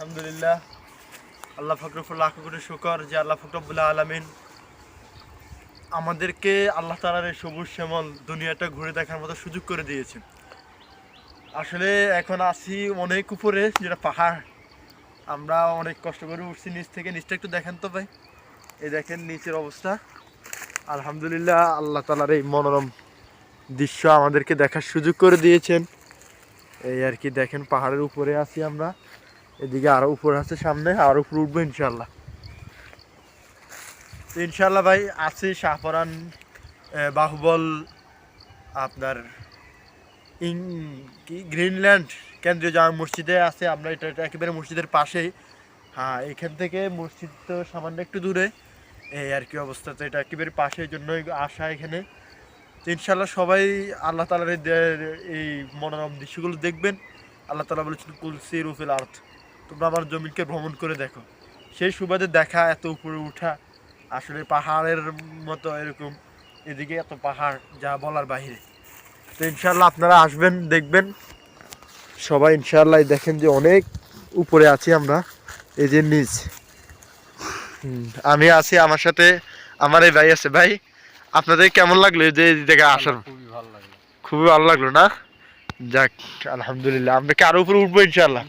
আলহামদুলিল্লাহ। আল্লাহ ফকরফুল লাখ কোটি শুকর যে আল্লাহ ফকরবুল্লাহ আলমিন আমাদেরকে আল্লাহ তালার এই সবুজ শ্যামল দুনিয়াটা ঘুরে দেখার মতো সুযোগ করে দিয়েছে আসলে এখন আছি অনেক উপরে, যেটা পাহাড়। আমরা অনেক কষ্ট করে উঠছি নিচ থেকে। নিচটা একটু দেখেন তো ভাই। এই দেখেন নিচের অবস্থা। আলহামদুলিল্লাহ, আল্লাহ তালার এই মনোরম দৃশ্য আমাদেরকে দেখার সুযোগ করে দিয়েছেন। এই আর কি দেখেন, পাহাড়ের উপরে আছি আমরা। এদিকে আরও উপর আছে সামনে, আর উপরে উঠবো ইনশাল্লাহ ইনশাল্লাহ ভাই, আছি শাহপরান বাহুবল, আপনার কি, গ্রিনল্যান্ড, কেন্দ্রীয় জামা মসজিদে আছে আমরা, এটা একেবারে মসজিদের পাশেই। হ্যাঁ এখান থেকে মসজিদ তো সামান্য একটু দূরে। এই আর কি অবস্থা, তো এটা একেবারে পাশে জন্যই আসা এখানে। ইনশাল্লাহ সবাই আল্লাহ তালার এই মনোরম দৃশ্যগুলো দেখবেন। আল্লাহ তালা বলেছেন, কুলসি রুফিল আর্থ তোমরা আমার জমিনকে ভ্রমণ করে দেখো। সেই সুবাদে দেখা এত উপরে উঠা আসলে পাহাড়ের মতো এরকম। এদিকে এত পাহাড় যা বলার বাহিরে। তো ইনশাল্লাহ আপনারা আসবেন দেখবেন। সবাই ইনশাল্লাহ দেখেন যে অনেক উপরে আছি আমরা এই যে নিচ। আমি আছি আমার সাথে আমার এই ভাই আছে। ভাই আপনাদের কেমন লাগল যে এই জায়গায় আসার? খুবই ভালো লাগল। খুবই ভালো লাগল না? যাক আলহামদুলিল্লাহ। আমরা কি আরও উপরে উঠবো ইনশাল্লাহ